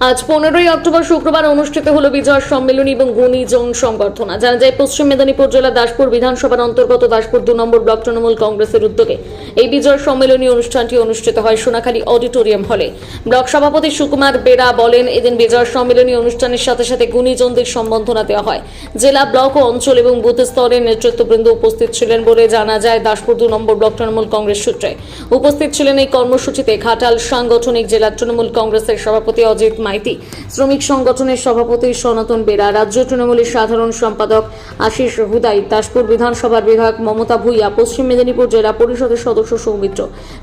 আজ পনেরোই অক্টোবর শুক্রবার অনুষ্ঠিত হলো বিজয় সম্মেলনী এবং গুণীজন সংবর্ধনা জানা যায়, পশ্চিম মেদিনীপুর জেলা দাসপুর বিধানসভার অন্তর্গত দাসপুর দু নম্বর ব্লক তৃণমূল কংগ্রেসের উদ্যোগে এই বিজয় সম্মেলনী অনুষ্ঠানটি অনুষ্ঠিত হয় সোনাখালী অডিটোরিয়াম হলে। ব্লক সভাপতি সুকুমার বেরা বলেন, এদিন বিজয় সম্মেলনী অনুষ্ঠানের সাথে সাথে গুণীজনদের সম্বর্ধনা দেওয়া হয়। জেলা ব্লক ও অঞ্চল এবং বুথ স্তরের নেতৃত্ববৃন্দ উপস্থিত ছিলেন বলে জানা যায় দাসপুর দু নম্বর ব্লক তৃণমূল কংগ্রেস সূত্রে। উপস্থিত ছিলেন এই কর্মসূচিতে ঘাটাল সাংগঠনিক জেলা তৃণমূল কংগ্রেসের সভাপতি অজিত মাইতি। শ্রমিক সংগঠনের সভাপতি সনাতন বেরা, রাজ্য তৃণমূলের সাধারণ সম্পাদক আশিস হুদাই, দাসপুর বিধানসভার বিধায়ক মমতা ভূঁইয়া, পশ্চিম মেদিনীপুর জেলা পরিষদের সদস্য সৌমিত্র,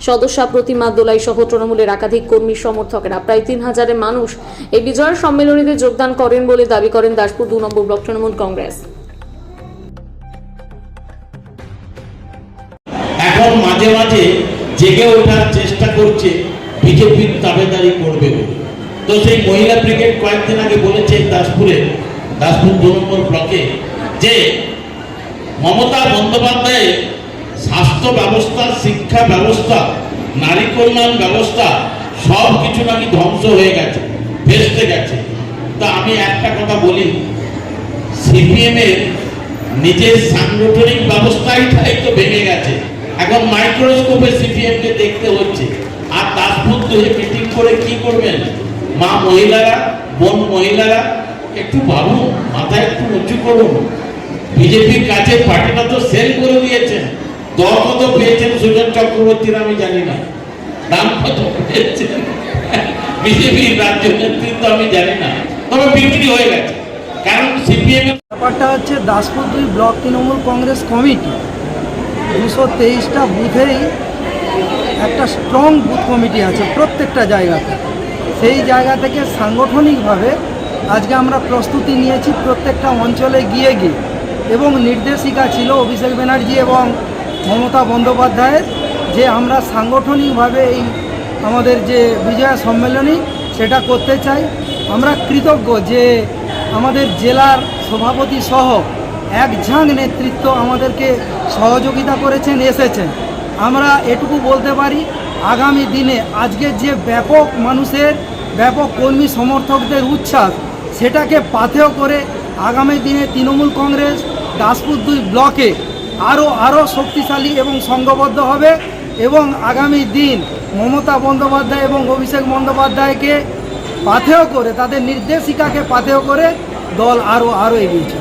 সদস্যা প্রতিমা দোলাই সহ তৃণমূলের একাধিক কর্মী সমর্থকেরা। প্রায় তিন হাজারের মানুষ এই বিজয় সম্মেলনীতে যোগদান করেন বলে দাবি করেন দাসপুর দু নম্বর ব্লক তৃণমূল কংগ্রেস। এখন মাঝে মাঝে জেগে ওঠার চেষ্টা করছে, বিজেপির দাবেদারি করবে বলে। তো সেই মহিলা ব্রিগেড কয়েকদিন আগে বলেছে দাসপুরে, দাসপুর দু নম্বর ব্লকে, যে মমতা বন্দ্যোপাধ্যায়ের স্বাস্থ্য ব্যবস্থা, শিক্ষা ব্যবস্থা, নারী কল্যাণ ব্যবস্থা, সব কিছু নাকি ধ্বংস হয়ে গেছে, ভেস্তে গেছে। তা আমি একটা কথা বলি, সিপিএম এর নিজের সাংগঠনিক ব্যবস্থাটাই তো ভেঙে গেছে। এখন মাইক্রোস্কোপে সিপিএম কে দেখতে হচ্ছে। আর দাসপুর মিটিং করে কি করবেন? মা মহিলারা, বোন মহিলারা, একটু ভাবুন মাথা একটু উঁচু করুন। বিজেপির কাছে পার্টিটা তো সেল করে দিয়েছেন দর কত পেয়েছেন সুজন চক্রবর্তীর আমি জানি না। দাম কত পেয়েছেন? বিজেপির রাজ্য নেতৃত্ব আমি জানি না। তবে বিক্রি হয়ে গেছে। কারণ সিপিএম ব্যাপারটা হচ্ছে দাসপুর দুই ব্লক তৃণমূল কংগ্রেস কমিটি। দুশো তেইশটা বুথেই একটা স্ট্রং বুথ কমিটি আছে প্রত্যেকটা জায়গাতে। সেই জায়গা থেকে সাংগঠনিকভাবে আজকে আমরা প্রস্তুতি নিয়েছি প্রত্যেকটা অঞ্চলে গিয়ে গিয়ে। এবং নির্দেশিকা ছিল অভিষেক ব্যানার্জি এবং মমতা বন্দ্যোপাধ্যায়ের যে আমরা সাংগঠনিকভাবে এই আমাদের যে বিজয়া সম্মেলনী সেটা করতে চাই। আমরা কৃতজ্ঞ যে আমাদের জেলার সভাপতি সহ এক ঝাঁক নেতৃত্ব আমাদেরকে সহযোগিতা করেছেন, এসেছেন। আমরা এটুকু বলতে পারি, আগামী দিনে আজকে যে ব্যাপক মানুষের ব্যাপক কর্মী সমর্থকদের উচ্ছ্বাস, সেটাকে পাথেয় করে আগামী দিনে তৃণমূল কংগ্রেস দাসপুর দুই ব্লকে আরও আরও শক্তিশালী এবং সংঘবদ্ধ হবে এবং আগামী দিন মমতা বন্দ্যোপাধ্যায় এবং অভিষেক বন্দ্যোপাধ্যায়কে পাথেয় করে, তাদের নির্দেশিকাকে পাথেয় করে দল আরও আরও এগিয়েছে